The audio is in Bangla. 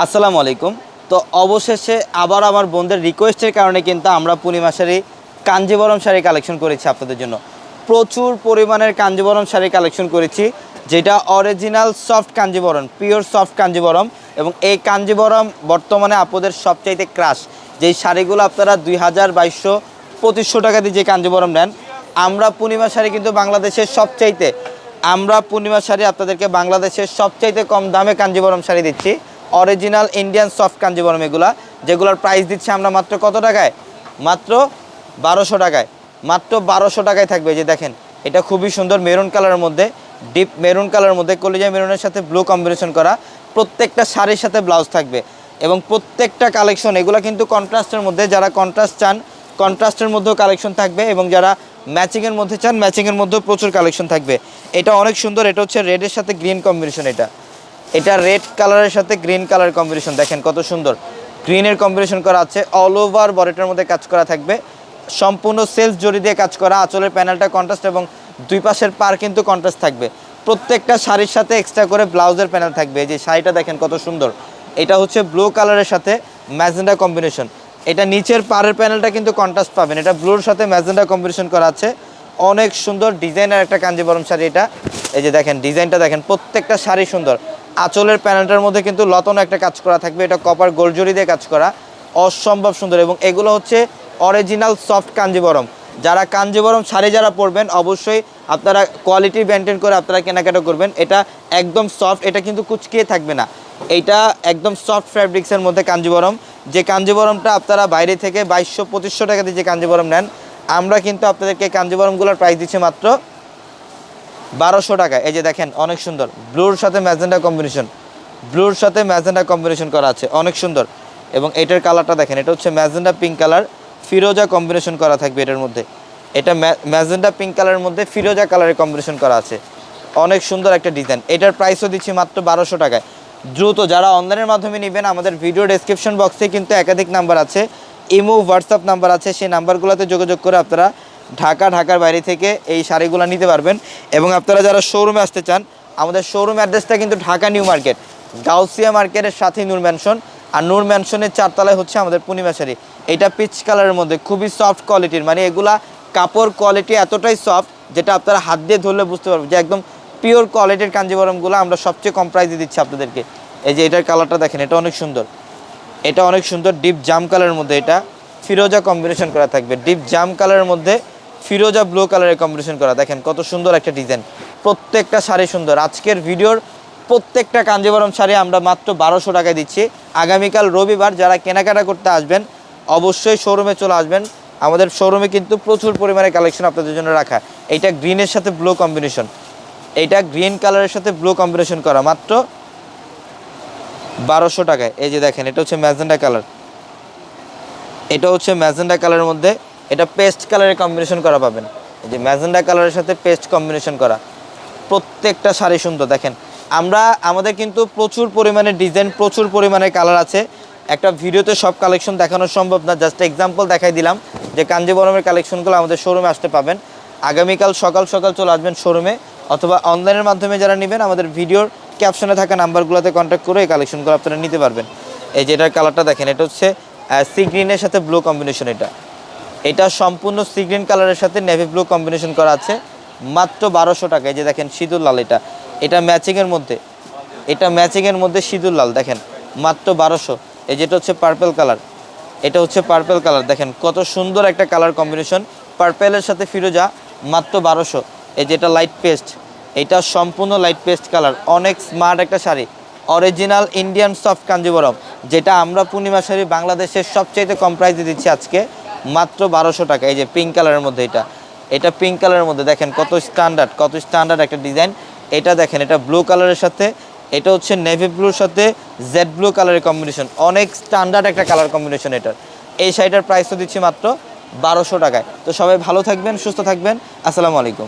আসসালামু আলাইকুম। তো অবশেষে আবার আমার বোনদের রিকোয়েস্টের কারণে কিন্তু আমরা পূর্ণিমা শাড়ি কাঞ্জিবরম শাড়ি কালেকশন করেছি আপনাদের জন্য। প্রচুর পরিমাণের কাঞ্জিবরম শাড়ি কালেকশন করেছি, যেটা original soft Kanjivaram pure soft Kanjivaram এবং এই কাঞ্জিবরম বর্তমানে আপনাদের সবচাইতে ক্রাশ যেই শাড়িগুলো আপনারা দুই হাজার বাইশশো পঁচিশশো টাকা দিয়ে যে কাঞ্জিবরম নেন, আমরা পূর্ণিমা শাড়ি কিন্তু বাংলাদেশের সবচাইতে, আমরা পূর্ণিমা শাড়ি আপনাদেরকে বাংলাদেশের সবচাইতে কম দামে কাঞ্জিবরম শাড়ি দিচ্ছি। অরিজিনাল ইন্ডিয়ান সফট কাঞ্জিবরম এগুলা, যেগুলোর প্রাইস দিচ্ছি আমরা মাত্র কত টাকায়? মাত্র বারোশো টাকায়। মাত্র বারোশো টাকায় থাকবে যে দেখেন, এটা খুবই সুন্দর মেরুন কালারের মধ্যে ডিপ মেরুন কালারের মধ্যে কলিজা মেরুনের সাথে ব্লু কম্বিনেশন করা, প্রত্যেকটা শাড়ির সাথে ব্লাউজ থাকবে। এবং প্রত্যেকটা কালেকশন এগুলো কিন্তু কন্ট্রাস্টের মধ্যে, যারা কন্ট্রাস্ট চান কন্ট্রাস্টের মধ্যেও কালেকশন থাকবে এবং যারা ম্যাচিংয়ের মধ্যে চান ম্যাচিংয়ের মধ্যেও প্রচুর কালেকশন থাকবে। এটা অনেক সুন্দর, এটা হচ্ছে রেডের সাথে গ্রিন কম্বিনেশন এটা। এটা রেড কালারের সাথে গ্রিন কালার কম্বিনেশন দেখেন কত সুন্দর। গ্রিনের কম্বিনেশন করা আছে। অল ওভার বডিটার মধ্যে কাজ করা থাকবে। সম্পূর্ণ সেলফ জড়ি দিয়ে কাজ করা। আঁচলের প্যানেলটা কন্ট্রাস্ট এবং দুই পাশের পার কিন্তু কন্ট্রাস্ট থাকবে। প্রত্যেকটা শাড়ির সাথে এক্সট্রা করে ব্লাউজের প্যানেল থাকবে। যে শাড়িটা দেখেন কত সুন্দর। এটা হচ্ছে ব্লু কালারের সাথে ম্যাজেন্ডা কম্বিনেশন এটা নিচের পাড়ের প্যানেলটা কিন্তু কন্ট্রাস্ট পাবেন। এটা ব্লুর সাথে ম্যাজেন্ডা কম্বিনেশন করা আছে। অনেক সুন্দর ডিজাইনের একটা কাঞ্জিবরম শাড়ি এটা। এই যে দেখেন ডিজাইনটা দেখেন, প্রত্যেকটা শাড়ি সুন্দর। আঁচলের প্যানেলটার মধ্যে কিন্তু লতন একটা কাজ করা থাকবে। এটা কপার গোলজরি দিয়ে কাজ করা। অসম্ভব সুন্দর এবং এগুলো হচ্ছে অরিজিনাল সফট কাঞ্জিবরম। যারা কাঞ্জিবরম শাড়ি যারা পরবেন, অবশ্যই আপনারা কোয়ালিটি মেনটেন করে আপনারা কেনাকাটা করবেন। এটা একদম সফট এটা কিন্তু কুচকিয়ে থাকবে না। এটা একদম সফট ফ্যাব্রিক্সের মধ্যে কাঞ্জিবরম। যে কাঞ্জিবরমটা আপনারা বাইরে থেকে বাইশশো, পঁচিশশো টাকা দিয়ে যে কাঞ্জিবরম নেন, আমরা কিন্তু আপনাদেরকে কাঞ্জিবরমগুলোর প্রাইস দিচ্ছি মাত্র বারোশো টাকা। এই যে দেখেন, অনেক সুন্দর। ব্লুর সাথে ম্যাজেন্ডা কম্বিনেশন। ব্লুর সাথে ম্যাজেন্ডা কম্বিনেশন করা আছে, অনেক সুন্দর। এবং এটার কালারটা দেখেন, এটা হচ্ছে ম্যাজেন্ডা পিঙ্ক কালার, ফিরোজা কম্বিনেশন করা থাকবে এটার মধ্যে। এটা ম্যাজেন্ডা পিঙ্ক কালারের মধ্যে ফিরোজা কালারের কম্বিনেশন করা আছে। অনেক সুন্দর একটা ডিজাইন। এটার প্রাইসও দিচ্ছি মাত্র বারোশো টাকায়। দ্রুত যারা অনলাইনের মাধ্যমে নেবেন, আমাদের ভিডিও ডেসক্রিপশন বক্সে কিন্তু একাধিক নাম্বার আছে, ইমো হোয়াটসঅ্যাপ নাম্বার আছে, সেই নাম্বারগুলোতে যোগাযোগ করে আপনারা ঢাকা, ঢাকার বাইরে থেকে এই শাড়িগুলো নিতে পারবেন। এবং আপনারা যারা শোরুমে আসতে চান, আমাদের শোরুম অ্যাড্রেসটা কিন্তু ঢাকা নিউ মার্কেট, গাউসিয়া মার্কেটের সাথেই নূর ম্যানশন আর নূর ম্যানশনের চারতলায় হচ্ছে আমাদের পূর্ণিমা শাড়ি। এটা পিচ কালারের মধ্যে, খুবই সফট কোয়ালিটির মানে এগুলা কাপড় কোয়ালিটি এতটাই সফট যেটা আপনারা হাত দিয়ে ধরলে বুঝতে পারবেন যে একদম পিওর কোয়ালিটির কাঞ্জিবরমগুলো আমরা সবচেয়ে কম প্রাইসে দিচ্ছি আপনাদেরকে। এই যে এটার কালারটা দেখেন, এটা অনেক সুন্দর। এটা অনেক সুন্দর ডিপ জাম কালারের মধ্যে এটা, ফিরোজা কম্বিনেশন করা থাকবে। ডিপ জাম কালারের মধ্যে ফিরোজা ব্লু কালারের কম্বিনেশন করা। দেখেন কত সুন্দর একটা ডিজাইন প্রত্যেকটা শাড়ি সুন্দর। আজকের ভিডিওর প্রত্যেকটা কাঞ্জিবরম শাড়ি আমরা মাত্র বারোশো টাকায় দিচ্ছি। আগামীকাল রবিবার যারা কেনাকাটা করতে আসবেন, অবশ্যই শোরুমে চলে আসবেন। আমাদের শোরুমে কিন্তু প্রচুর পরিমাণে কালেকশন আপনাদের জন্য রাখা। এইটা গ্রিনের সাথে ব্লু কম্বিনেশন এইটা গ্রিন কালারের সাথে ব্লু কম্বিনেশন করা। মাত্র বারোশো টাকায়। এই যে দেখেন, এটা হচ্ছে ম্যাজেন্ডা কালার। এটা হচ্ছে ম্যাজেন্ডা কালারের মধ্যে এটা পেস্ট কালারের কম্বিনেশন করা পাবেন। এই যে ম্যাজেন্ডা কালারের সাথে পেস্ট কম্বিনেশন করা। প্রত্যেকটা শাড়ি সুন্দর, দেখেন। আমরা, আমাদের কিন্তু প্রচুর পরিমাণে ডিজাইন প্রচুর পরিমাণে কালার আছে। একটা ভিডিওতে সব কালেকশন দেখানো সম্ভব না জাস্ট এক্সাম্পল দেখাই দিলাম যে কাঞ্জিবরমের কালেকশনগুলো আমাদের শোরুমে আসতে পাবেন আগামীকাল সকাল সকাল চলে আসবেন শোরুমে অথবা অনলাইনের মাধ্যমে যারা নেবেন, আমাদের ভিডিওর ক্যাপশনে থাকা নাম্বারগুলোতে কন্ট্যাক্ট করে এই কালেকশনগুলো আপনারা নিতে পারবেন। এই যে এটার কালারটা দেখেন, এটা হচ্ছে সি গ্রিনের সাথে ব্লু কম্বিনেশন এটা। এটা সম্পূর্ণ সি গ্রিন কালারের সাথে নেভি ব্লু কম্বিনেশন করা আছে। মাত্র বারোশো টাকা, এই যে দেখেন সিঁদুর লাল এটা। এটা ম্যাচিংয়ের মধ্যে, এটা ম্যাচিংয়ের মধ্যে সিঁদুর লাল, দেখেন, মাত্র বারোশো। এই যেটা হচ্ছে পার্পেল কালার এটা হচ্ছে পার্পেল কালার দেখেন, কত সুন্দর একটা কালার কম্বিনেশন পার্পেলের সাথে ফিরোজা, মাত্র বারোশো। এই যেটা লাইট পেস্ট এটা সম্পূর্ণ লাইট পেস্ট কালার অনেক স্মার্ট একটা sari. Original Indian soft Kanjivaram, যেটা আমরা পূর্ণিমা শাড়ি বাংলাদেশের সবচাইতে কম প্রাইসে দিচ্ছি আজকে। মাত্র বারোশো টাকা, এই যে পিঙ্ক কালারের মধ্যে এটা। এটা পিঙ্ক কালারের মধ্যে দেখেন কত স্ট্যান্ডার্ড কত স্ট্যান্ডার্ড একটা ডিজাইন এটা দেখেন, এটা ব্লু কালারের সাথে, এটা হচ্ছে নেভি ব্লুর সাথে জেড ব্লু কালারের কম্বিনেশন অনেক স্ট্যান্ডার্ড একটা কালার কম্বিনেশন এটার। এই শাড়িটার প্রাইস তো দিচ্ছি মাত্র বারোশো টাকায়। তো সবাই ভালো থাকবেন, সুস্থ থাকবেন। আসসালামু আলাইকুম।